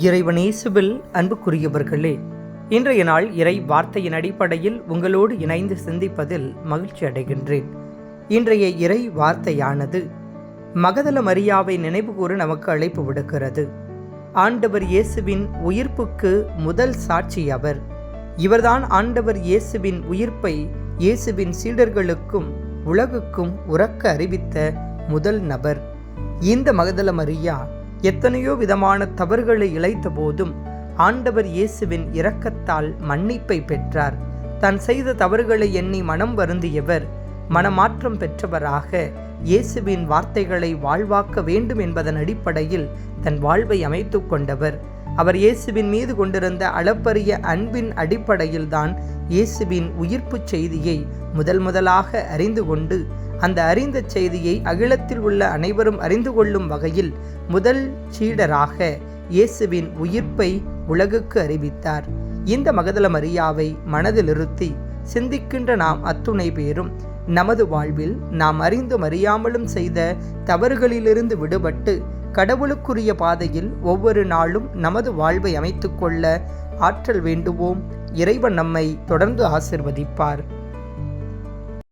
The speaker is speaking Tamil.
இறைவனேசுவில் அன்புக்குரியவர்களே இன்றைய நாள் இறை வார்த்தையின் அடிப்படையில் உங்களோடு இணைந்து சிந்திப்பதில் மகிழ்ச்சி அடைகின்றேன். இன்றைய இறை வார்த்தையானது மகதல மரியாவை நினைவுகூர நமக்கு அழைப்பு விடுக்கிறது. ஆண்டவர் இயேசுவின் உயிர்ப்புக்கு முதல் சாட்சி அவர். இவர்தான் ஆண்டவர் இயேசுவின் உயிர்ப்பை இயேசுவின் சீடர்களுக்கும் உலகுக்கும் உறக்க அறிவித்த முதல் நபர். இந்த மகதல மரியா எத்தனையோ விதமான தவறுகளை இழைத்த போதும் ஆண்டவர் இயேசுவின் இரக்கத்தால் மன்னிப்பை பெற்றார். தான் செய்த தவறுகளை எண்ணி மனம் வருந்தியவர் மனமாற்றம் பெற்றவராக இயேசுவின் வார்த்தைகளை வாழ்வாக்க வேண்டும் என்பதன் அடிப்படையில் தன் வாழ்வை அமைத்துக் கொண்டவர். அவர் இயேசுவின் மீது கொண்டிருந்த அளப்பரிய அன்பின் அடிப்படையில்தான் இயேசுவின் உயிர்ப்புச் செய்தியை முதல் முதலாக அறிந்து கொண்டு அந்த அறிந்த செய்தியை அகிலத்தில் உள்ள அனைவரும் அறிந்து கொள்ளும் வகையில் முதல் சீடராக இயேசுவின் உயிர்ப்பை உலகுக்கு அறிவித்தார். இந்த மகதல மரியாவை மனதிலிருத்தி சிந்திக்கின்ற நாம் அத்துணை பேரும் நமது வாழ்வில் நாம் அறிந்தும் அறியாமலும் செய்த தவறுகளிலிருந்து விடுபட்டு கடவுளுக்குரிய பாதையில் ஒவ்வொரு நாளும் நமது வாழ்வை அமைத்துக்கொள்ள ஆற்றல் வேண்டுவோம். இறைவன் நம்மை தொடர்ந்து ஆசிர்வதிப்பார்.